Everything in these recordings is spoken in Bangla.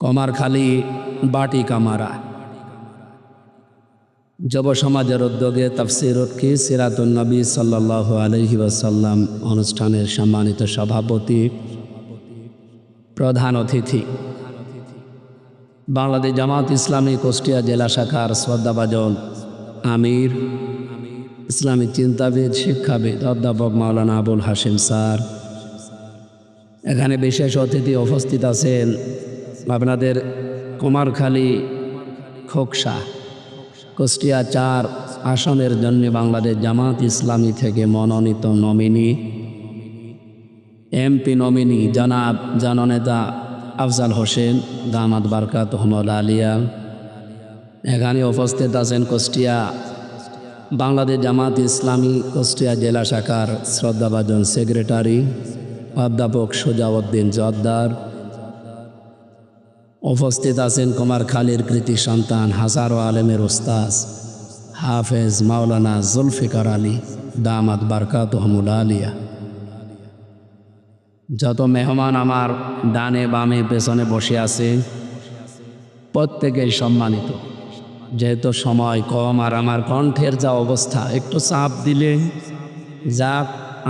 কমারখালী বাটি কামারা। যুব সমাজের উদ্যোগে তাফসির উৎকি সিরাতুন্নবী সাল্লাহ আলহি ওয়াসাল্লাম অনুষ্ঠানের সম্মানিত সভাপতি, প্রধান অতিথি। বাংলাদেশ জামাত ইসলামী কুষ্টিয়া জেলা শাখার শ্রদ্ধাভাজন আমির, ইসলামী চিন্তাবিদ, শিক্ষাবিদ, অধ্যাপক মাওলানা আবুল হাসিম স্যার। এখানে বিশেষ অতিথি উপস্থিত আছেন আপনাদের কুমারখালী খোকসা, কুষ্টিয়া চার আসনের জন্য বাংলাদেশ জামাত ইসলামী থেকে মনোনীত নমিনি। এমপি নমিনি জনাব জননেতা আফজাল হোসেন দামাদ বারকাত হমদ আলিয়া। এখানে উপস্থিত আছেন কুষ্টিয়া বাংলাদেশ জামাত ইসলামী, কুষ্টিয়া জেলা শাখার শ্রদ্ধাভাজন সেক্রেটারি, অধ্যাপক সোজাউদ্দিন জর্দার উপস্থিত আছেন কুমারখালীর কৃতি সন্তান, হাজারো আলেমের ওস্তাজ হাফেজ মাওলানা জুলফিকার আলী, দামাত বারকাত আলিয়া। যত মেহমান আমার ডানে বামে পেছনে বসে আছে, প্রত্যেকেই সম্মানিত। যেহেতু সময় কম আর আমার কণ্ঠের যা অবস্থা, একটু চাপ দিলে যা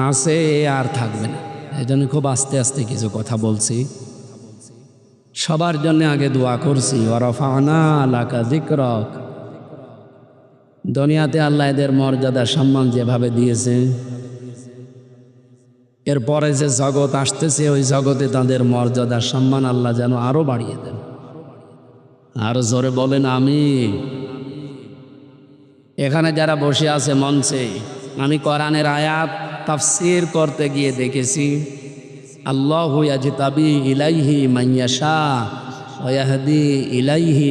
আছে আর থাকবে না। এই জন্য খুব আস্তে আস্তে কিছু কথা বলছি। সবার জন্য আগে দোয়া করছি। দিকরক দুনিয়াতে আল্লাহ এদের মর্যাদা, সম্মান যেভাবে দিয়েছে এরপরে যে জগৎ আসতেছে, ওই জগতে তাদের মর্যাদা, সম্মান আল্লাহ যেন আরও বাড়িয়ে দেন। আরও জোরে বলেন আমি এখানে যারা বসে আছে মঞ্চে, আমি কোরআনের আয়াত তাফসির করতে গিয়ে দেখেছি। আল্লাহ ইলাইহি ইলাইহি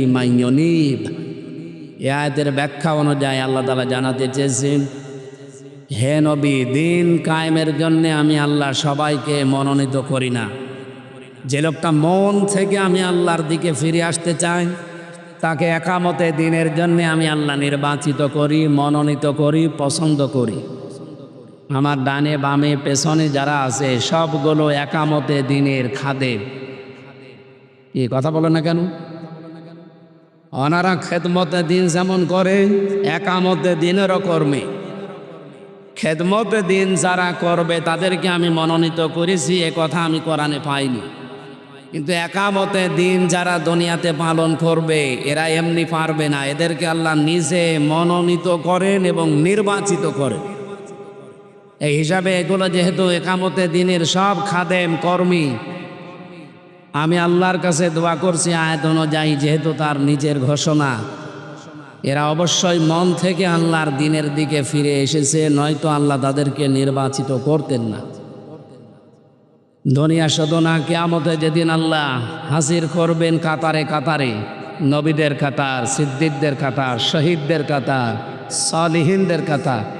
আয়াতের ব্যাখ্যা অনুযায়ী আল্লাহ তালা জানাতে চেয়েছেন, হে নবী, দিন কায়েমের জন্য আমি আল্লাহ সবাইকে মনোনীত করি না। যে লোকটা মন থেকে আমি আল্লাহর দিকে ফিরে আসতে চাই, তাকে একামতে দিনের জন্য আমি আল্লাহ নির্বাচিত করি, মনোনীত করি, পছন্দ করি। আমার ডানে বামে পেছনে যারা আছে, সবগুলো একামতে দিনের খাদে। কি কথা বলো না কেন? অনারা খেদমতে দিন যেমন করে, একামতে দিনেরও কর্মী। খেদমতে দিন যারা করবে, তাদেরকে আমি মনোনীত করেছি, এ কথা আমি কোরআনে পাইনি। কিন্তু একামতে দিন যারা দুনিয়াতে পালন করবে, এরা এমনি পারবে না। এদেরকে আল্লাহ নিজে মনোনীত করেন এবং নির্বাচিত করেন। এই হিসাবে এগুলো যেহেতু একামতে দিনের সব খাদেম কর্মী, আমি আল্লাহর কাছে দোয়া করছি আয়াত অনুযায়ী, যেহেতু তার নিজের ঘোষণা, এরা অবশ্যই মন থেকে আল্লাহর দিনের দিকে ফিরে এসেছে, নয়তো আল্লাহ তাদেরকে নির্বাচিত করতেন না। দুনিয়া সদনা কেয়ামতে যেদিন আল্লাহ হাজির করবেন কাতারে কাতারে, নবীদের কাতার, সিদ্দিকদের কাতার, শহীদদের কাতার, সলিহীনদের কাতার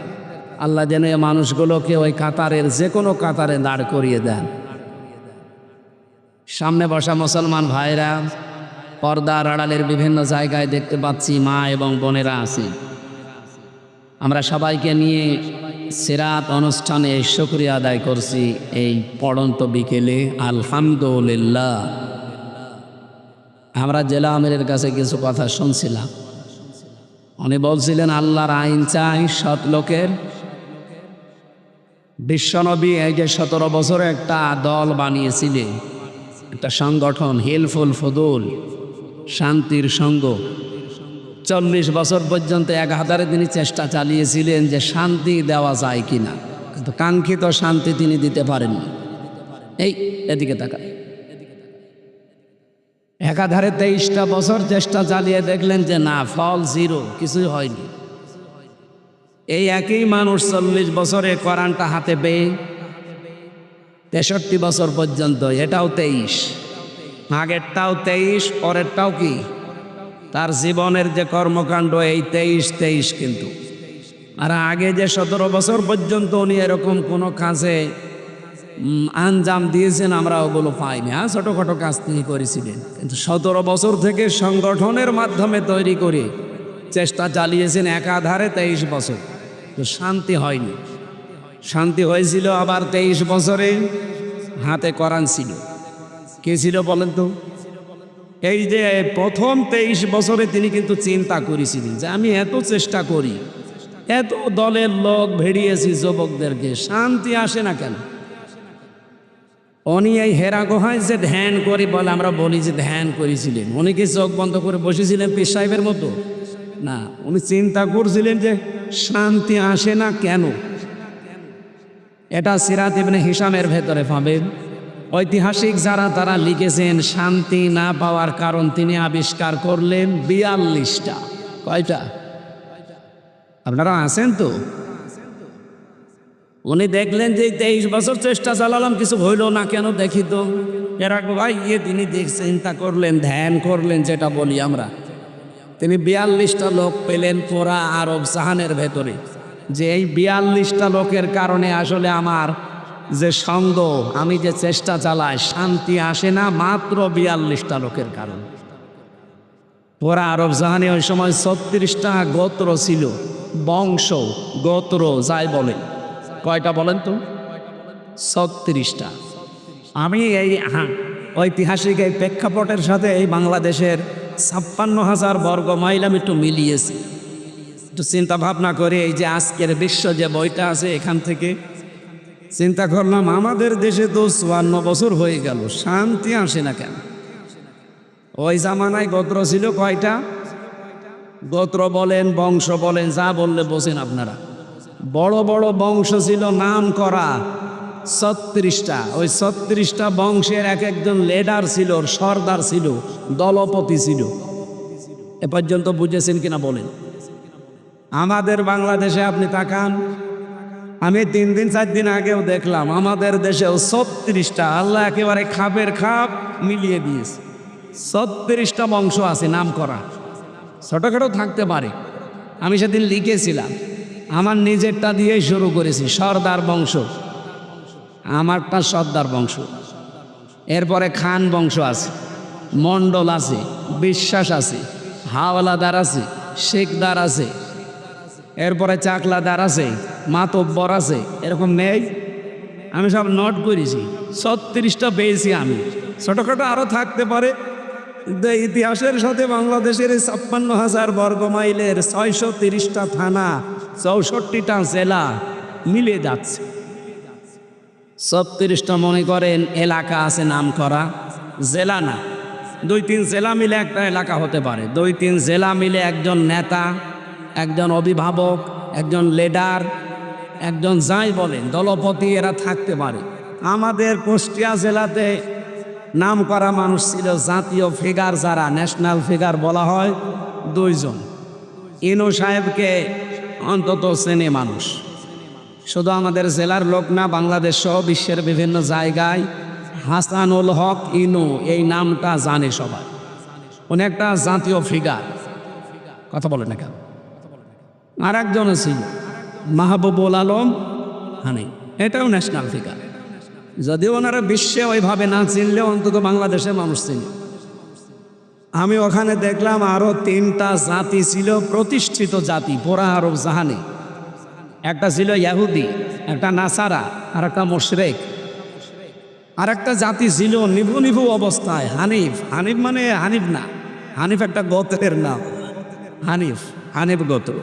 আল্লাহ যেন এই মানুষগুলোকে ওই কাতারের যে কোনো কাতারে দাঁড় করিয়ে দেন। সামনে বসা মুসলমান ভাইরা, পর্দার আড়ালের বিভিন্ন জায়গায় দেখতে পাচ্ছি মা এবং বোনেরা আছে। আমরা সবাইকে নিয়ে সেরাত অনুষ্ঠানে শুক্রিয়া আদায় করছি এই পড়ন্ত বিকেলে, আলহামদুলিল্লাহ। আমরা জেলা আমিরের কাছে কিছু কথা শুনছিলাম। উনি বলছিলেন, আল্লাহর আইন চাই, সৎ লোকের বিশ্বনবী এই যে সতেরো বছরে একটা দল বানিয়েছিলেন একটা সংগঠন, হিলফুল ফদুল, শান্তির সঙ্গ। চল্লিশ বছর পর্যন্ত এক হাজারে তিনি চেষ্টা চালিয়েছিলেন যে শান্তি দেওয়া যায় কিনা। কিন্তু কাঙ্ক্ষিত শান্তি তিনি দিতে পারেননি। এই, এদিকে তাকা একাধারে তেইশটা বছর চেষ্টা চালিয়ে দেখলেন যে না, ফল জিরো, কিছুই হয়নি। এই একই মানুষ চল্লিশ বছরে কোরআনটা হাতে পেয়ে তেষট্টি বছর পর্যন্ত, এটাও তেইশ। আগেরটাও তেইশ, পরেরটাও কি? তার জীবনের যে কর্মকাণ্ড, এই তেইশ তেইশ কিন্তু। আর আগে যে সতেরো বছর পর্যন্ত উনি এরকম কোনো কাজে আঞ্জাম দিয়েছেন, আমরা ওগুলো পাইনি। হ্যাঁ ছোটোখাটো কাজ তিনি করেছিলেন। কিন্তু সতেরো বছর থেকে সংগঠনের মাধ্যমে তৈরি করে চেষ্টা চালিয়েছেন একাধারে তেইশ বছর। তো শান্তি হয়নি। শান্তি হয়েছিল আবার তেইশ বছরে। হাতে করান ছিল। কে ছিল বলেন তো? এই যে প্রথম তেইশ বছরে তিনি কিন্তু চিন্তা করেছিলেন যে আমি এত চেষ্টা করি, এত দলের লোক ভেড়িয়েছি যুবকদেরকে, শান্তি আসে না কেন? উনি এই হেরা গোহায় যে ধ্যান করি বলে আমরা বলি যে ধ্যান করেছিলেন। উনি কি চোখ বন্ধ করে বসেছিলেন পীর সাহেবের মতো। না, উনি চিন্তা করছিলেন যে শান্তি আসে না কেন? এটা সিরাত ইবনে হিসামের ভেতরে পাবেন ঐতিহাসিক যারা তারা লিখেছেন, শান্তি না পাওয়ার কারণ তিনি আবিষ্কার করলেন বিয়াল্লিশটা। কয়টা? আপনারা আছেন তো? উনি দেখলেন যে তেইশ বছর চেষ্টা চালালাম, কিছু হইল না কেন দেখি তো? এরা ভাই ইয়ে তিনি দেখ চিন্তা করলেন, ধ্যান করলেন, যেটা বলি আমরা। তিনি বিয়াল্লিশটা লোক পেলেন পুরা আরব জাহানের ভেতরে। যে এই বিয়াল্লিশটা লোকের কারণে আসলে আমার যে সঙ্গ, আমি যে চেষ্টা চালাই, শান্তি আসে না মাত্র বিয়াল্লিশটা লোকের কারণে। পুরা আরব জাহানে ওই সময় ছত্রিশটা গোত্র ছিল, বংশ, গোত্র, যাই বলে কয়টা বলেন তো? ছত্রিশটা। আমি এই হ্যাঁ ঐতিহাসিক এই প্রেক্ষাপটের সাথে এই বাংলাদেশের ছাপ্পান্ন হাজার বর্গ মাইল আমি একটু মিলিয়েছি। একটু চিন্তা ভাবনা করে এই যে আজকের বিশ্ব যে বইটা আছে এখান থেকে চিন্তা করলাম, আমাদের দেশে তো চুয়ান্ন বছর হয়ে গেল, শান্তি আসে না কেন? ওই জামানায় গোত্র ছিল কয়টা? গোত্র বলেন, বংশ বলেন, যা বললে বোঝেন আপনারা। বড় বড় বংশ ছিল নাম করা ছত্রিশটা, ওই ছত্রিশটা বংশের এক একজন লেডার ছিল সর্দার ছিল, দলপতি ছিল। এ পর্যন্ত বুঝেছেন কিনা বলেন? আমাদের বাংলাদেশে আপনি তাকান। আমি তিন দিন, চার দিন আগেও দেখলাম, আমাদের দেশেও ছত্রিশটা, আল্লাহ একেবারে খাপের খাপ মিলিয়ে দিয়েছে। ছত্রিশটা বংশ আছে নাম করা ছোটোখাটো থাকতে পারে। আমি সেদিন লিখেছিলাম, আমার নিজেরটা দিয়েই শুরু করেছি, সর্দার বংশ। আমারটা সর্দার বংশ। এরপরে খান বংশ আছে, মণ্ডল আছে, বিশ্বাস আছে, হাওলাদার আছে, শেখদার আছে, এরপরে চাকলাদার আছে, মাতব্বর আছে, এরকম নেই। আমি সব নোট করেছি, ছত্রিশটা পেয়েছি আমি। ছোটোখাটো আরও থাকতে পারে ইতিহাসের সাথে বাংলাদেশের ছাপ্পান্ন হাজার বর্গ মাইলের ছয়শো তিরিশটা থানা, চৌষট্টিটা জেলা মিলে যাচ্ছে। ছত্রিশটা মনে করেন, এলাকা আছে নাম করা জেলা না। দুই তিন জেলা মিলে একটা এলাকা হতে পারে। দুই তিন জেলা মিলে একজন নেতা, একজন অভিভাবক, একজন লিডার, একজন যাই বলেন, দলপতি এরা থাকতে পারে। আমাদের কুষ্টিয়া জেলাতে নাম করা মানুষ ছিল জাতীয় ফিগার যারা, ন্যাশনাল ফিগার বলা হয়, দুইজন। ইনু সাহেবকে অন্তত চেনে মানুষ। শুধু আমাদের জেলার লোক না, বাংলাদেশ সহ বিশ্বের বিভিন্ন জায়গায় হাসানুল হক ইনু এই নামটা জানে সবাই। উনি একটা জাতীয় ফিগার কথা বলে না কেন? আর একজন ছিল মাহবুবুল আলম হানি। এটাও ন্যাশনাল ফিগার যদিও ওনারা বিশ্বে ওইভাবে না চিনলেও অন্তত বাংলাদেশের মানুষ চিনে। আমি ওখানে দেখলাম আরও তিনটা জাতি ছিল, প্রতিষ্ঠিত জাতি, পোড়া আরব জাহানে। একটা ছিল ইয়াহুদি, একটা নাসারা, আর একটা মোশরেক। আর একটা জাতি ছিল নিভু নিভু অবস্থায়, হানিফ। হানিফ মানে হানিফ না, হানিফ একটা গোত্রের নাম। হানিফ হানিফ গোত্র।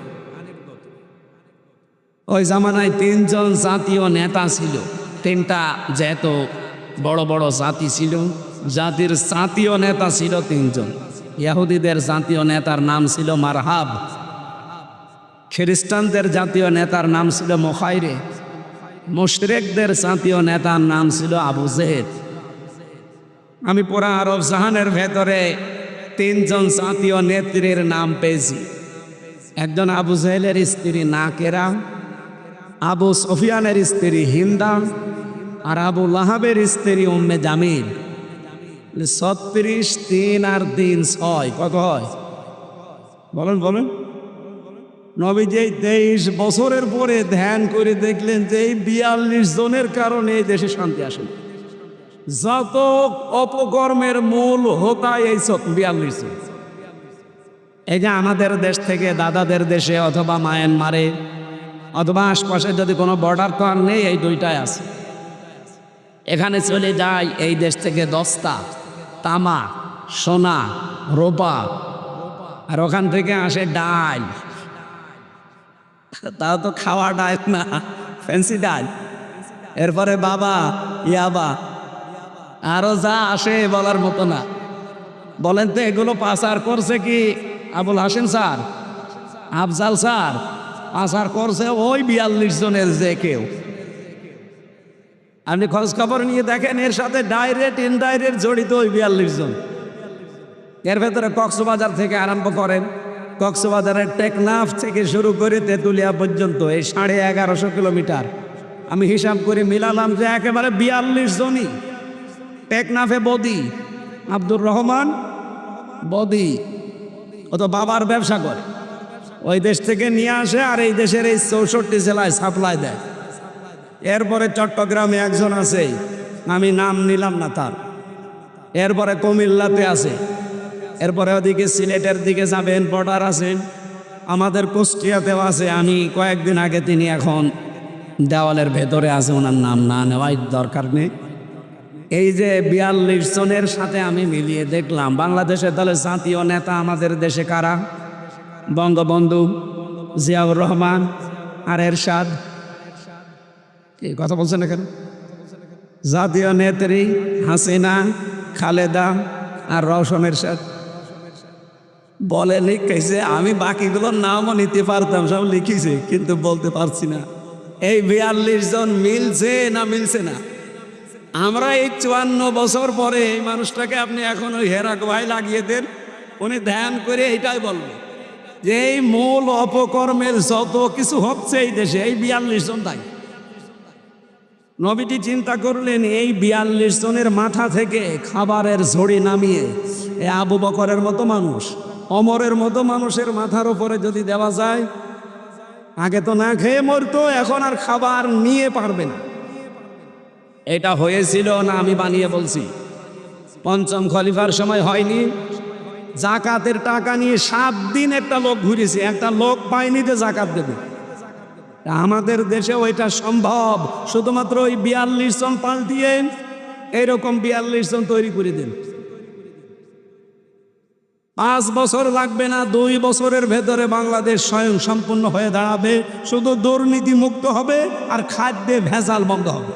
ওই জামানায় তিনজন জাতীয় নেতা ছিল, তিনটা যেহেতু বড় বড় জাতি ছিল, জাতির জাতীয় নেতা ছিল তিনজন। ইয়াহুদিদের জাতীয় নেতার নাম ছিল মারহাব। খ্রিস্টানদের জাতীয় নেতার নাম ছিল মোখাইরে, মুশরেকদের জাতীয় নেতার নাম ছিল আবু জেহেদ। আমি পুরা আরব জাহানের ভেতরে তিনজন জাতীয় নেত্রীর নাম পেয়েছি। একজন আবু জেহেলের স্ত্রী নাকেরা, আবু সফিয়ানের স্ত্রী হিন্দা, আর আবু লাহাবের স্ত্রী উম্মে জামিল। ছত্রিশ, তিন আর তিন ছয়, কত হয়? বলেন বলেন। নবী যে তেইশ বছরের পরে ধ্যান করে দেখলেন যে এই বিয়াল্লিশ জনের কারণে এই দেশে শান্তি আসে। যত অপকর্মের মূল হোতায় এই বিয়াল্লিশ জন। এই যে আমাদের দেশ থেকে দাদাদের দেশে অথবা মায়ানমারে অথবা আশপাশে যদি কোনো বর্ডার আর নেই, এই দুইটাই আছে। এখানে চলে যায় এই দেশ থেকে দস্তা, তামা, সোনা, রোপা। আর ওখান থেকে আসে ডাল। তাও তো খাওয়া ডাল না ফ্যান্সি ডাল। এরপরে বাবা ইয়াবা আরও যা আসে বলার মতো না। বলেন তো এগুলো পাচার করছে কি আবুল হাসিন স্যার? আফজাল স্যার, পাচার করছে ওই বিয়াল্লিশ জনের যে কেউ। আপনি খোঁজ খবর নিয়ে দেখেন, এর সাথে ডাইরেক্ট ইনডাইরেক্ট জড়িত ওই বিয়াল্লিশ জন। এর ভেতরে কক্সবাজার থেকে আরম্ভ করেন। কক্সবাজারের টেকনাফ থেকে শুরু করে তেঁতুলিয়া পর্যন্ত, এই সাড়ে এগারোশো কিলোমিটার। আমি হিসাব করে মিলালাম যে একেবারে বিয়াল্লিশ জনই। টেকনাফে বদি, আব্দুর রহমান বদি ও তো বাবার ব্যবসা করে। ওই দেশ থেকে নিয়ে আসে আর এই দেশের এই চৌষট্টি জেলায় সাপ্লাই দেয়। এরপরে চট্টগ্রামে একজন আছে, আমি নাম নিলাম না তার। এরপরে কুমিল্লাতে আছে। এরপরে ওদিকে সিলেটের দিকে যাবেন বর্ডার আছেন। আমাদের কুষ্টিয়াতেও আছে, আমি কয়েকদিন আগে তিনি এখন দেওয়ালের ভেতরে আছে, ওনার নাম না নেওয়াই দরকার নেই। এই যে বিয়াল্লিশ জনের সাথে আমি মিলিয়ে দেখলাম, বাংলাদেশের দলে জাতীয় নেতা আমাদের দেশে কারা? বঙ্গবন্ধু, জিয়াউর রহমান আর এরশাদ। কি কথা বলছেন এখানে জাতীয় নেত্রী হাসিনা, খালেদা আর রওশন এরশাদ। বলে লিখেছে, আমি বাকিগুলোর নামও নিতে পারতাম, সব লিখেছে, কিন্তু বলতে পারছি না। এই বিয়াল্লিশ জন মিলছে না মিলছে না? আমরা এই চুয়ান্ন বছর পরে এই মানুষটাকে আপনি এখন ওই হেরা গোয়াই লাগিয়ে দেন, উনি ধ্যান করে এইটাই বলবে যে এই মূল অপকর্মের যত কিছু হচ্ছে এই দেশে, এই বিয়াল্লিশ জন তাই। নবীটি চিন্তা করলেন, এই বিয়াল্লিশ জনের মাথা থেকে খাবারের ঝড়ি নামিয়ে, এ আবু বকরের মতো মানুষ অমরের মতো মানুষের মাথার উপরে যদি দেওয়া যায়, আগে তো না খেয়ে মরতো, এখন আর খাবার নিয়ে পারবে না। এটা হয়েছিল না আমি বানিয়ে বলছি। পঞ্চম খলিফার সময় হয়নি। জাকাতের টাকা নিয়ে সাত দিন একটা লোক ঘুরেছে, একটা লোক পায়নি যে জাকাত দেবে। আমাদের দেশে ওইটা সম্ভব। শুধুমাত্র ওই বিয়াল্লিশ জন পাল্টিয়ে এইরকম বিয়াল্লিশ জন তৈরি করে দেন। পাঁচ বছর লাগবে না, দুই বছরের ভেতরে বাংলাদেশ স্বয়ং সম্পূর্ণ হয়ে দাঁড়াবে। শুধু দুর্নীতি মুক্ত হবে আর খাদ্যে ভেজাল বন্ধ হবে।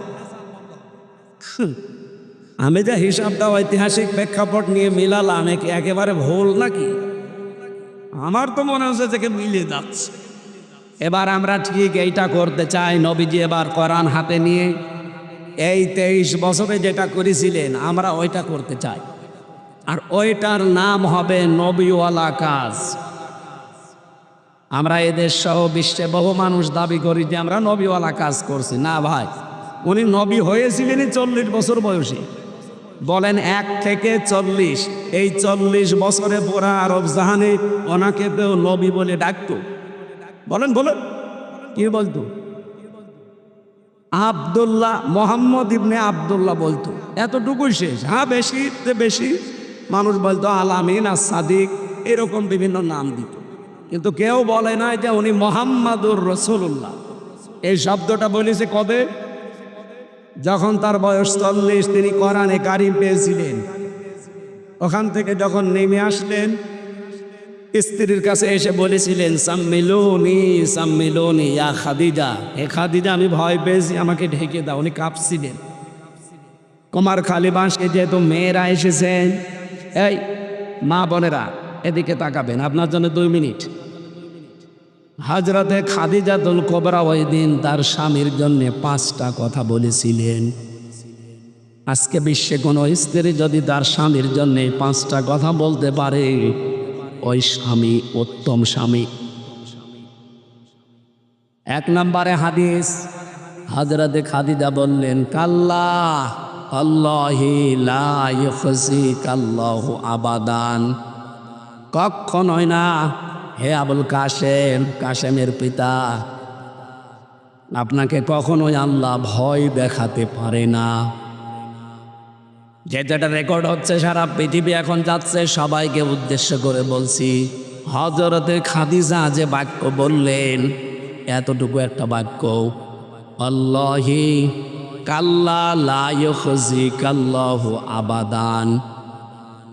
আমি যে হিসাবটা ঐতিহাসিক প্রেক্ষাপট নিয়ে মিলালাম একে একেবারে ভুল নাকি? আমার তো মনে হচ্ছে যে মিলিয়ে যাচ্ছে। এবার আমরা ঠিক এইটা করতে চাই, নবীজি এবার কোরআন হাতে নিয়ে, এই তেইশ বছরে যেটা করেছিলেন, আমরা ওইটা করতে চাই। আর ওইটার নাম হবে নবীওয়ালা কাজ। আমরা এদেশ সহ বিশ্বে বহু মানুষ দাবি করি যে আমরা নবীওয়ালা কাজ করছি। না ভাই, উনি নবী হয়েছিলেনই চল্লিশ বছর বয়সে। বলেন এক থেকে চল্লিশ, এই চল্লিশ বছরে পুরা আরব জাহানে ওনাকে তো নবী বলে ডাকতো। বলেন বলেন, কি বলতো? আবদুল্লাহ, মোহাম্মদ ইবনে আবদুল্লাহ বলতো। এতটুকুই শেষ। হ্যাঁ বেশি বেশি। মানুষ বলতো, আলামিন আর সাদিক এরকম বিভিন্ন নাম দিত। কিন্তু কেউ বলে না যে উনি মোহাম্মদুর রসুল্লাহ এই শব্দটা বলেছে কবে? যখন তার বয়স চল্লিশ, তিনি কোরআনে কারিম পেয়েছিলেন। ওখান থেকে যখন নেমে আসলেন, স্ত্রীর কাছে এসে বলেছিলেন, সাম্মিলুনি সাম্মিলুনি, ইয়া খাদিজা। হে খাদিজা, আমি ভয় পেয়েছি, আমাকে ঢেকে দাও। উনি কাঁপছিলেন। কুমার খালি বাঁশকে যেহেতু মেয়েরা এসেছেন এই, মা বোনেরা, এদিকে তাকাবেন, আপনার জন্য দুই মিনিট। হাজরাতে খাদিজাতুল কোবরা ওই দিন তার স্বামীর জন্য পাঁচটা কথা বলেছিলেন। আজকে বিশ্বে কোনো স্ত্রী যদি তার স্বামীর জন্য পাঁচটা কথা বলতে পারে, ওই স্বামী উত্তম স্বামী। এক নম্বরে হাদিস, হাজরাতে খাদিজা বললেন, কাল্লা আল্লাহি আবাদান। কখনোই না। হে আবুল কাশেম, কাশেমের পিতা, আপনাকে কখনোই আল্লাহ ভয় দেখাতে পারে না। যে যেটা রেকর্ড হচ্ছে সারা পৃথিবী এখন যাচ্ছে, সবাইকে উদ্দেশ্য করে বলছি হজরতে খাদিজা যে বাক্য বললেন, এতটুকু একটা বাক্য, আল্লাহি কাল্লা কাল্লাহ আবাদান।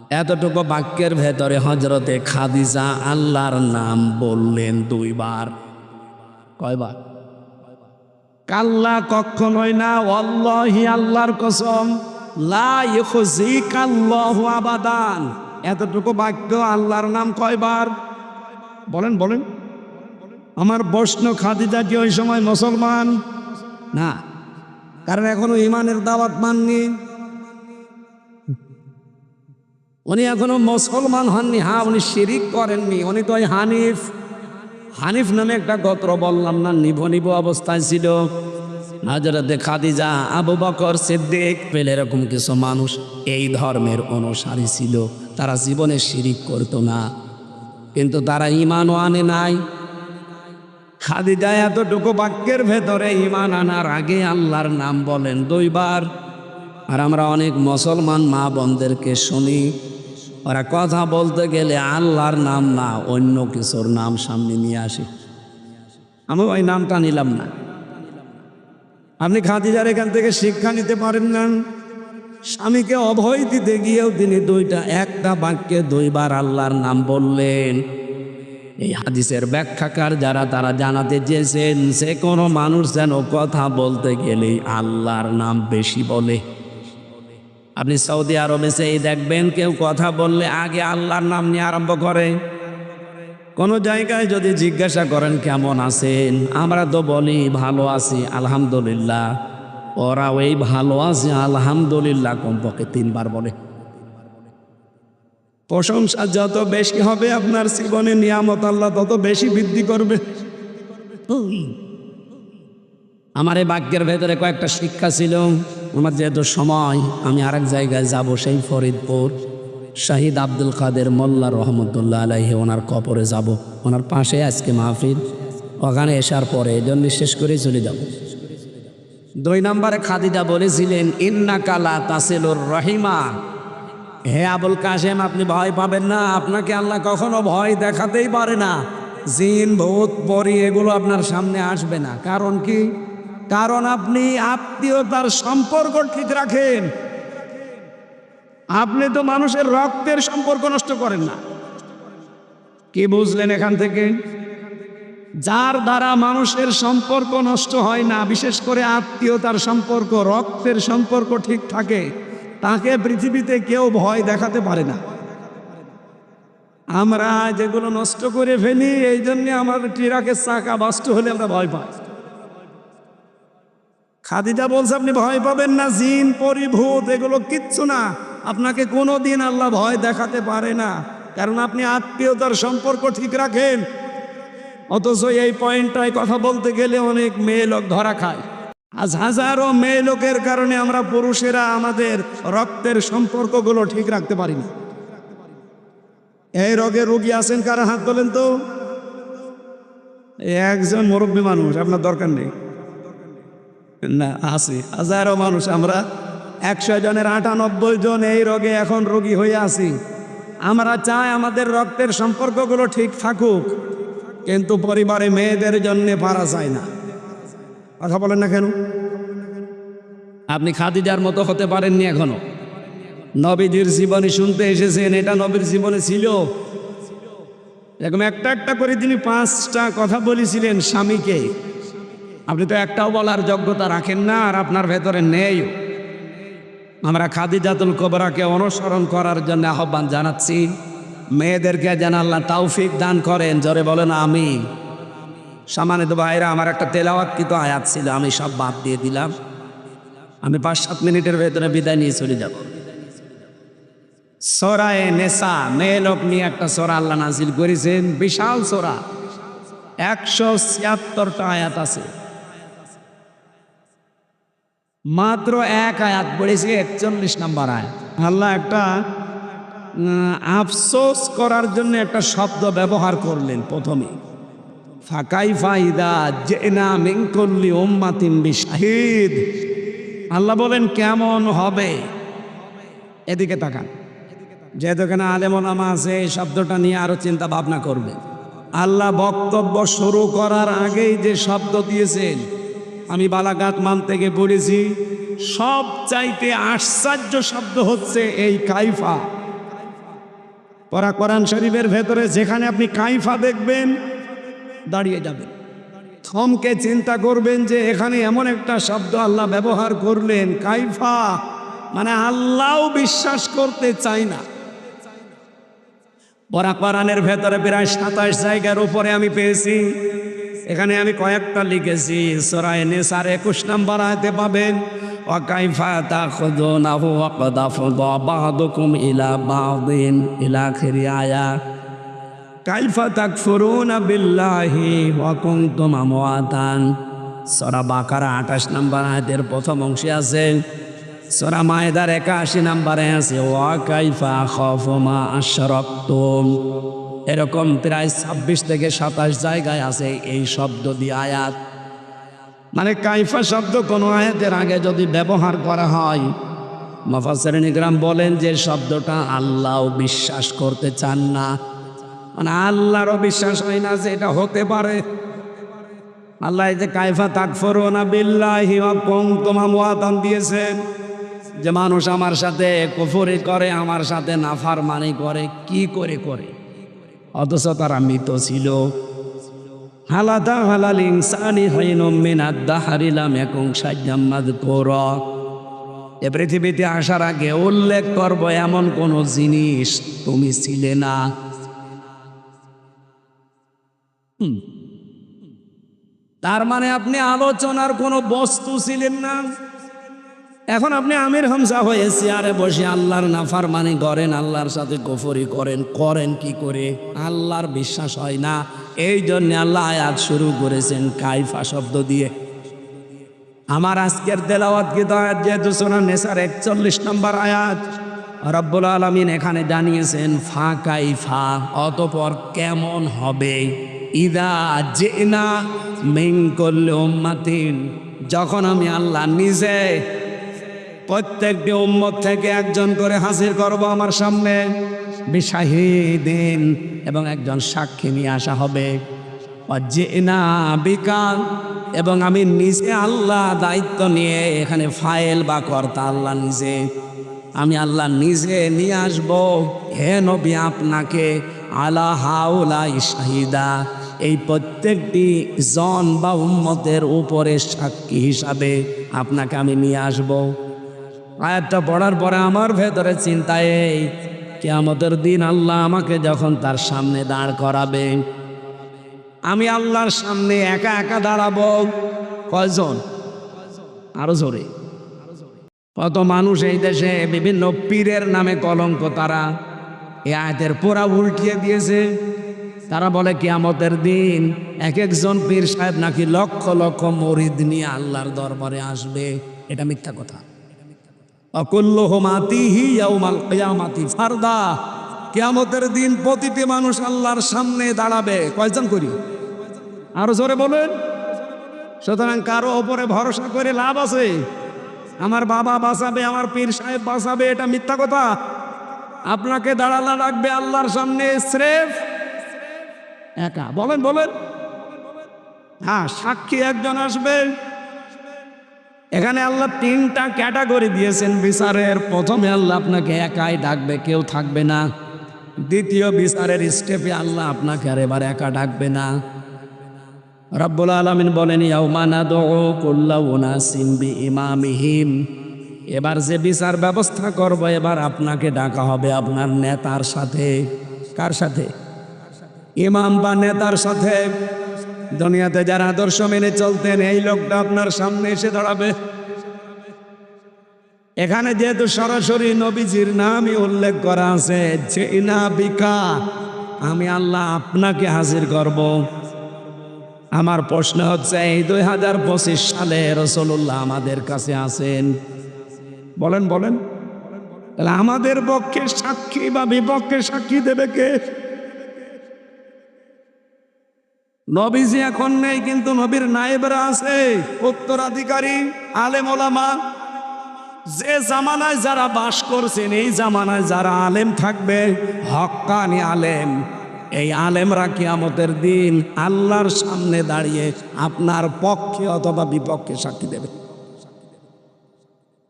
এতটুকু বাক্যের ভেতরে হজরতে খাদিজা আল্লাহর নাম বললেন দুইবার। কয়বার? কাল্লা কখনোই না অল্লাহি আল্লাহর কসম আবাদান। এতটুকু বাক্য আল্লাহর নাম কয়বার? বলেন বলেন। আমার বৈষ্ণব খাদিজা কি ওই সময় মুসলমান? না। কারণ এখনও ইমানের দাওয়াত মাননি। উনি এখনও মুসলমান হননি। হ্যাঁ উনি শিরিক করেননি। উনি তো হানিফ। হানিফ নামে একটা গোত্র বললাম না, নিভ নিভ অবস্থায় ছিল। হাজরতে খাদিজা, আবু বকর সিদ্দিক, পেলে এরকম কিছু মানুষ এই ধর্মের অনুসারী ছিল। তারা জীবনে শিরিক করতো না। কিন্তু তারা ইমানও আনে নাই। খাদিজা এতটুকু বাক্যের ভেতরে ইমান আনার আগে আল্লাহর নাম বলেন দুইবার। আর আমরা অনেক মুসলমান মা বোনদেরকে শুনি, ওরা কথা বলতে গেলে আল্লাহর নাম না, অন্য কিছুর নাম সামনে নিয়ে আসে। আমি ওই নামটা নিলাম না। আপনি খাদিজার এখান থেকে শিক্ষা নিতে পারেন না। স্বামীকে অভয় দিতে গিয়েও তিনি দুইটা, একটা বাক্যে দুইবার আল্লাহর নাম বললেন। এই হাদিসের ব্যাখ্যাকার যারা তারা জানাতে চেয়েছেন, সে কোনো মানুষ যেন কথা বলতে গেলেই আল্লাহর নাম বেশি বলে। আপনি সৌদি আরবে সেই দেখবেন, কেউ কথা বললে আগে আল্লাহর নাম নিয়ে আরম্ভ করে। কোনো জায়গায় যদি জিজ্ঞাসা করেন, কেমন আছেন? আমরা তো বলি, ভালো আছি, আলহামদুলিল্লাহ। ওরা ওই ভালো আছে, আলহামদুলিল্লাহ। কমপক্ষে তিনবার বলে। প্রশংসা যত বেশি হবে আপনার জীবনে নিয়ামত আল্লাহ তত বেশি বৃদ্ধি করবে। আমার এই বাক্যের ভেতরে কয়েকটা শিক্ষা ছিল। আমার যেহেতু সময়, আমি আরেক জায়গায় যাব, সেই ফরিদপুর। শাহিদ আব্দুল কাদের মোল্লা রহমতুল্লাহ আলাহি ওনার কপরে যাব। ওনার পাশে আজকে মাহফিল। ওখানে আসার পরে এই জন্য শেষ করেই চলে যাব। দুই নম্বরে খাদিদা বলেছিলেন ইন্না কালা তাসিলুর রহিমা। হে আবুল কাশেম, আপনি ভয় পাবেন না। আপনাকে আল্লাহ কখনো ভয় দেখাতেই পারে না। জিন, ভূত, পরি, এগুলো আপনার সামনে আসবে না। কারণ কি? কারণ আপনি আত্মীয়তার সম্পর্ক ঠিক রাখেন। আপনি তো মানুষের রক্তের সম্পর্ক নষ্ট করেন না। কি বুঝলেন এখান থেকে? যার দ্বারা মানুষের সম্পর্ক নষ্ট হয় না, বিশেষ করে আত্মীয়তার সম্পর্ক, রক্তের সম্পর্ক ঠিক থাকে। তাকে পৃথিবীতে কেউ ভয় দেখাতে পারে না। আমরা যেগুলো নষ্ট করে ফেলি, এই জন্যে আমার ট্রাকের চাকা বাস্ট হলে আমরা ভয় পাই। খাদিজা বলছে, আপনি ভয় পাবেন না, জিন, পরিভূত, এগুলো কিচ্ছু না। আপনাকে কোনো দিন আল্লাহ ভয় দেখাতে পারে না। কারণ আপনি আত্মীয়তার সম্পর্ক ঠিক রাখেন। অথচ এই পয়েন্টটায় কথা বলতে গেলে অনেক মেয়ে লোক ধরা খায়। আজ হাজারো মেয়ে লোকের কারণে আমরা পুরুষেরা আমাদের রক্তের সম্পর্কগুলো ঠিক রাখতে পারি না। এই রোগে রোগী আছেন কারা হাত তোলেন তো? একজন মুরব্বী মানুষ, আপনার দরকার নেই। না, আছে। হাজারো মানুষ, আমরা একশো জনের আটানব্বই জন এই রোগে এখন রোগী হয়ে আছি। আমরা চাই আমাদের রক্তের সম্পর্কগুলো ঠিক থাকুক, কিন্তু পরিবারে মেয়েদের জন্যে পারা যায় না। কথা বলেন না কেন? আপনি খাদিজার মতো হতে পারেননি এখনও। নবীজির জীবনী শুনতে এসেছেন, এটা নবীর জীবনে ছিল। এরকম একটা একটা করে তিনি পাঁচটা কথা বলেছিলেন স্বামীকে। আপনি তো একটাও বলার যোগ্যতা রাখেন না, আর আপনার ভেতরে নেই। আমরা খাদিজাতুল কোবরাকে অনুসরণ করার জন্য আহ্বান জানাচ্ছি। মেয়েদেরকে যেন আল্লাহ দান করেন, জোরে বলেন আমি সামানিত ভাইরা, আমার একটা তেলাওয়াতকৃত আয়াত ছিল, আমি সব বাদ দিয়ে দিলাম। আমি পাঁচ সাত মিনিটের ভেতরে বিদায় নিয়ে চলে যাব। সোরায় নেশা মেয়ে লোক নিয়ে একটা সোরা আল্লাহ নাজিল করেছেন, বিশাল সোরা। একশো ছিয়াত্তরটা আয়াত আছে। মাত্র এক আয়াত পড়েছে, একচল্লিশ নাম্বার আয়াত। আল্লাহ একটা আফসোস করার জন্য একটা শব্দ ব্যবহার করলেন প্রথমে। জেনা আল্লাহ বলেন, কেমন হবে? এদিকে তাকান। যেহেতু এখানে আলেমনামা আছে, এই শব্দটা নিয়ে আরও চিন্তা ভাবনা করবে। আল্লাহ বক্তব্য শুরু করার আগেই যে শব্দ দিয়েছেন, আমি বালাঘাট মান থেকে পড়েছি সব চাইতে আশ্চর্য শব্দ হচ্ছে এই কাইফা। পরা কোরআন শরীফের ভেতরে যেখানে আপনি কাইফা দেখবেন দাঁড়িয়ে যাবেন থমকে চিন্তা করবেন যে এখানে এমন একটা শব্দ আল্লাহ ব্যবহার করলেন, কাইফা মানে আল্লাহও বিশ্বাস করতে চাই না। বরাকরানের ভেতরে প্রায় সাতাশ জায়গার উপরে আমি পেয়েছি। এখানে আমি কয়েকটা লিখেছি সরায়েনে সার একুশ নাম্বার আয়তে পাবেন তা ইলা ইলা আয়া। কাইফা তাকফুরুনা বিল্লাহি ওয়া কুনতুম আমওয়াতান। সূরা বাকারা 28 নম্বর আয়াতের প্রথম অংশে আছে, সূরা মায়েদার 81 নম্বরে আছে, ওয়া কাইফা খাফু মা আশরাকতুম। এরকম প্রায় 26 থেকে 27 জায়গায় আছে এই শব্দ দিয়ে আয়াত। মানে কাইফা শব্দ কোনো আয়াতের আগে যদি ব্যবহার করা হয়, মুফাসসিরিন ইকরাম বলেন যে শব্দটা আল্লাহ বিশ্বাস করতে চান না। মানে আল্লাহরও বিশ্বাস হয় না যে এটা হতে পারে। আল্লাহ যে কাইফা তাকফুরুনা বিল্লাহি ওয়া কুনতুম আমওয়াতান দিয়েছেন যে মানুষ আমার সাথে কুফরি করে, আমার সাথে নাফার মানি করে, কি করে করে? অথচ তারা মৃত ছিল। হালাদা ইনসানি একং সাজ্জাম্মাদ এ পৃথিবীতে আসার আগে উল্লেখ করব, এমন কোন জিনিস তুমি ছিলে না। তার মানে আপনি আলোচনার কোনো বস্তু ছিলেন না। এখন আপনি আমির হামজা হয়ে চেয়ারে বসে আল্লাহর নাফার মানে করেন, আল্লাহর সাথে গফরি করেন করেন কি করে? আল্লাহর বিশ্বাস হয় না। এই জন্য আল্লাহ আয়াত শুরু করেছেন, কাইফা শব্দ দিয়ে। আমার আজকের তেলাওয়াত কি আয়াত যেহেতু সোনা নেশার একচল্লিশ নম্বর আয়াত, রব্বুল আলমিন এখানে জানিয়েছেন, ফা কাইফা অতপর কেমন হবে? ইদা জেনা মিং করলে উম্মাতিন। যখন আমি আল্লাহ নিজে প্রত্যেকটি উম্মত থেকে একজন করে হাজির করব আমার সামনে, বিশাহিদিন এবং একজন সাক্ষী নিয়ে আসা হবে। যে না বিকাল এবং আমি নিজে আল্লাহ দায়িত্ব নিয়ে এখানে ফাইল বা কর্তা আল্লাহ নিজে, আমি আল্লাহ নিজে নিয়ে আসব। হে নবী, আপনাকে আলা হাউলা শাহিদা এই প্রত্যেকটি জন বা উম্মতের উপরে সাক্ষী হিসাবে আপনাকে আমি নিয়ে আসব। আয়াতটা পড়ার পরে আমার ভেতরে চিন্তা এই, কেয়ামতের দিন আল্লাহ আমাকে যখন তার সামনে দাঁড় করাবে, আমি আল্লাহর সামনে একা একা দাঁড়াবো। কয়জন? আরও জোরে। কত মানুষ এই দেশে, বিভিন্ন পীরের নামে কলঙ্ক তারা। এ আয়াতের পোড়া উল্টিয়ে দিয়েছে। তারা বলে, কিয়ামতের দিন এক একজন পীর সাহেব নাকি লক্ষ লক্ষ মরিদ নিয়ে আল্লাহর দরবারে আসবে। এটা মিথ্যা কথা। ফারদা। কেয়ামতের দিন প্রতিটি মানুষ আল্লাহর সামনে দাঁড়াবে। কয়জন করি? আরও জোরে বলেন। সুতরাং কারও ওপরে ভরসা করে লাভ আছে। আমার বাবা বাঁচাবে, আমার পীর সাহেব বাঁচাবে, এটা মিথ্যা কথা। আপনাকে দাঁড়ালা রাখবে আল্লাহর সামনে, স্রেফ একা। বলেন বলেন। হ্যাঁ সাক্ষী একজন আসবে। এখানে আল্লাহ তিনটা ক্যাটাগরি দিয়েছেন বিচারের। প্রথমে আল্লাহ আপনাকে একাই ডাকবে, কেউ থাকবে না। দ্বিতীয় বিচারের স্টেপে আল্লাহ আপনাকে আর এবার একা ডাকবে না। রব্বুল আলমিন বলেন ইয়াউমানা দো কুল্লাউনা সিম্বি ইমামিহিম এবার যে বিচার ব্যবস্থা করব, এবার আপনাকে ডাকা হবে আপনার নেতার সাথে। কার সাথে? ইমাম বা নেতার সাথে। দুনিয়াতে যারা আদর্শ মেনে চলতেন, এই লোকটা আপনার সামনে এসে দাঁড়াবে। এখানে যেহেতু সরাসরি নবীজির নামই উল্লেখ করা আছে, যে আমি আল্লাহ আপনাকে হাজির করব। আমার প্রশ্ন হচ্ছে, এই দুই হাজার পঁচিশ সালে রসল্লাহ আমাদের কাছে আছেন বলেন বলেন। তাহলে আমাদের পক্ষে সাক্ষী বা বিপক্ষে সাক্ষী দেবে কে? নবীজি এখন নেই, কিন্তু নবীর নায়েবরা আছে। উত্তরাধিকারী আলেম ওলামা যে জামানায় যারা বাস করছেন, এই জামানায় যারা আলেম থাকবে হক্কানি আলেম। এই আলেমরা কিয়ামতের দিন আল্লাহর সামনে দাঁড়িয়ে আপনার পক্ষে অথবা বিপক্ষে সাক্ষী দেবে।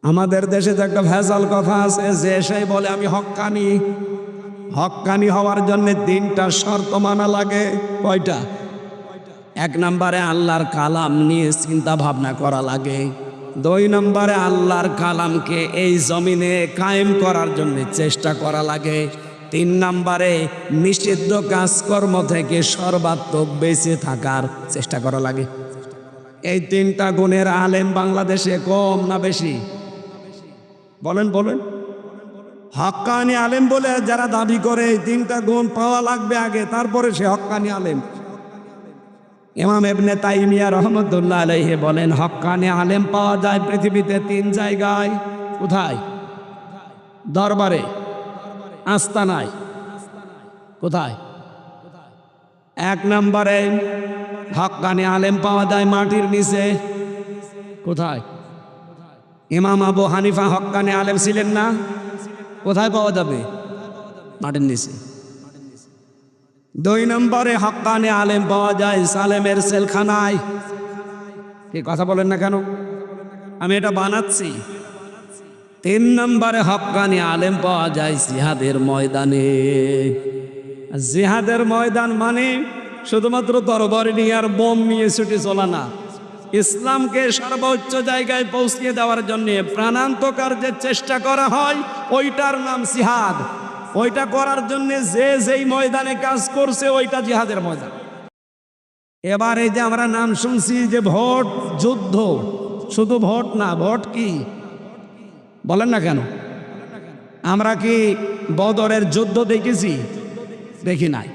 আমাদের দেশে তো একটা ভেজাল কথা আছে, যে সেই বলে, আমি হক্কানি হক্কানি হওয়ার জন্য তিনটা শর্ত মানা লাগে। কয়টা? এক নম্বরে আল্লাহর কালাম নিয়ে চিন্তা ভাবনা করা লাগে। দুই নম্বরে আল্লাহর কালামকে এই জমিনে কায়েম করার জন্য চেষ্টা করা লাগে। তিন নম্বরে নিষিদ্ধ কাজকর্ম থেকে সর্বাত্মক বেঁচে থাকার চেষ্টা করা লাগে। এই তিনটা গুণের আলেম বাংলাদেশে কম না বেশি? বলেন বলেন। হক্কানি আলেম বলে যারা দাবি করে, এই তিনটা গুণ পাওয়া লাগবে আগে, তারপরে সে হক্কানি আলেম। ইমাম এবনে তাইমিয়া রহমতুল্লাহ আলাইহি বলেন হক্কানি আলেম পাওয়া যায় পৃথিবীতে তিন জায়গায়। কোথায়? দরবারে। আস্তানায়। কোথায়? এক নম্বরে হক্কানি আলেম পাওয়া যায় মাটির নিচে। কোথায়? ইমাম আবু হানিফা হক্কানি আলেম ছিলেন না? কোথায় পাওয়া যাবে? মাটির নিচে। দুই নম্বরে হক্কানি আলেম পাওয়া যায় সালেমের সেলখানায়। কি কথা বলেন না কেন? আমি এটা বানাচ্ছি। তিন নম্বরে হক্কানি আলেম পাওয়া যায় জিহাদের ময়দানে। জিহাদের ময়দান মানে শুধুমাত্র তরবারি নিয়ে আর বোম নিয়ে ছুটে চলা না। ইসলামকে সর্বোচ্চ জায়গায় পৌঁছিয়ে দেওয়ার জন্য প্রাণান্তকার যে চেষ্টা করা হয়, ওইটার নাম জিহাদ। ওইটা করার জন্য যে যেই ময়দানে কাজ করছে, ওইটা জিহাদের ময়দান। এবার এই যে আমরা নাম শুনছি যে ভোট যুদ্ধ, শুধু ভোট না, ভোট কি? বলেন না কেন? আমরা কি বদরের যুদ্ধ দেখেছি? দেখি নাই।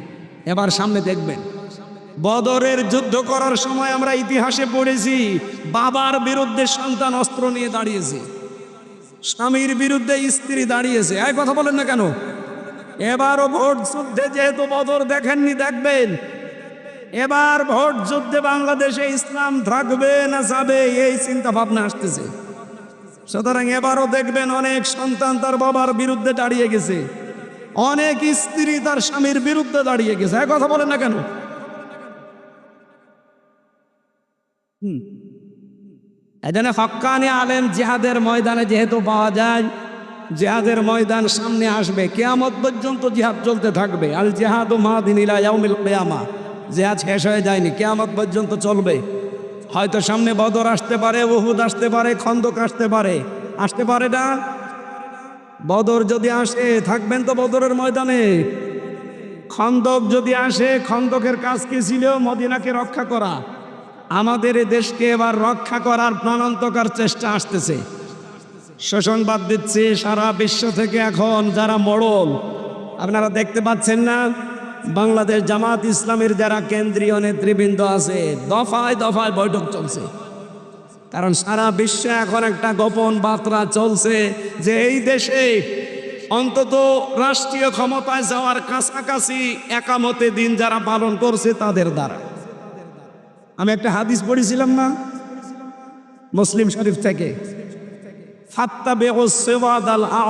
এবার সামনে দেখবেন। বদরের যুদ্ধ করার সময় আমরা ইতিহাসে পড়েছি, বাবার বিরুদ্ধে সন্তান অস্ত্র নিয়ে দাঁড়িয়েছে, স্বামীর বিরুদ্ধে স্ত্রী দাঁড়িয়েছে। এই কথা বলেন না কেন? এবারও ভোট যুদ্ধে যেহেতু বদর দেখেননি, দেখবেন। এবার ভোট যুদ্ধে বাংলাদেশে ইসলাম থাকবে না যাবে, এই চিন্তা ভাবনা আসতেছে। সুতরাং এবারও দেখবেন অনেক সন্তান তার বাবার বিরুদ্ধে দাঁড়িয়ে গেছে। অনেক স্ত্রী তার স্বামীর বিরুদ্ধে দাঁড়িয়ে গেছে। এক কথা বলেন না কেন? এজন্য হক্কানি আলেম জিহাদের ময়দানে যেহেতু পাওয়া যায় জিহাদের ময়দান সামনে আসবে, কেয়ামত পর্যন্ত জেহাদ চলতে থাকবে। আল জিহাদ ও মাদিন ইলা ইয়াউমিল কিয়ামা। জিহাদ শেষ হয়ে যায়নি, কেয়ামত পর্যন্ত চলবে। হয়তো সামনে বদর আসতে পারে, উহুদ আসতে পারে, খন্দক আসতে পারে। আসতে পারে না। বদর যদি আসে, থাকবেন তো বদরের ময়দানে। খন্দক যদি আসে, খন্দকের কাজ কি ছিল? মদিনাকে রক্ষা করা। আমাদের দেশকে এবার রক্ষা করার প্রাণান্তকার চেষ্টা আসতেছে। সুসংবাদ দিচ্ছে সারা বিশ্ব থেকে এখন যারা মরল। আপনারা দেখতে পাচ্ছেন না? বাংলাদেশ জামাত ইসলামের যারা কেন্দ্রীয় নেতৃবৃন্দ আছে, দফায় দফায় বৈঠক চলছে। কারণ সারা বিশ্বে এখন একটা গোপন বার্তা চলছে যে এই দেশে অন্তত রাষ্ট্রীয় ক্ষমতায় যাওয়ার কাছাকাছি একামতে দিন যারা পালন করছে তাদের দ্বারা। আমি একটা হাদিস পড়েছিলাম না? মুসলিম শরীফ থেকে ফাত্তাবে ও সেওয়াদ আল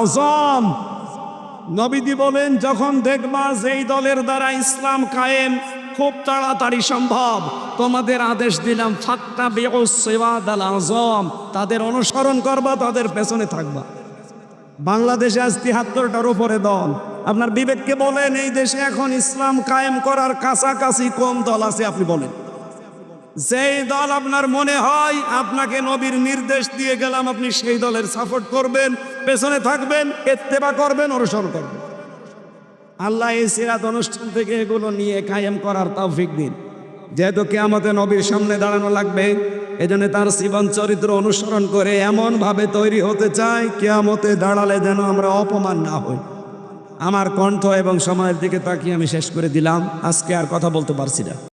আজম নবীদি বলেন, যখন দেখবা যেই দলের দ্বারা ইসলাম কায়েম, খুব তাড়াতাড়ি সম্ভব। তোমাদের আদেশ দিলাম ফাত্তা বেও সেওয়াদ আল আজম তাদের অনুসরণ করবা, তাদের পেছনে থাকবা। বাংলাদেশে আজ তিহাত্তরটার উপরে দল। আপনার বিবেককে বলেন, এই দেশে এখন ইসলাম কায়েম করার কাছাকাছি কম দল আছে, আপনি বলেন। যেই দল আপনার মনে হয় আপনাকে নবীর নির্দেশ দিয়ে গেলাম, আপনি সেই দলের সাপোর্ট করবেন, পেছনে থাকবেন এত্তেবা করবেন, অনুসরণ করবেন। আল্লাহ এই সিরাত অনুষ্ঠান থেকে এগুলো নিয়ে কায়েম করার তৌফিক দিন। যেহেতু কেয়ামতে নবীর সামনে দাঁড়ানো লাগবে, এজন্য তার জীবন চরিত্র অনুসরণ করে এমনভাবে তৈরি হতে চায় কেয়ামতে দাঁড়ালে যেন আমরা অপমান না হই। আমার কণ্ঠ এবং সময়ের দিকে তাকিয়ে আমি শেষ করে দিলাম। আজকে আর কথা বলতে পারছি না।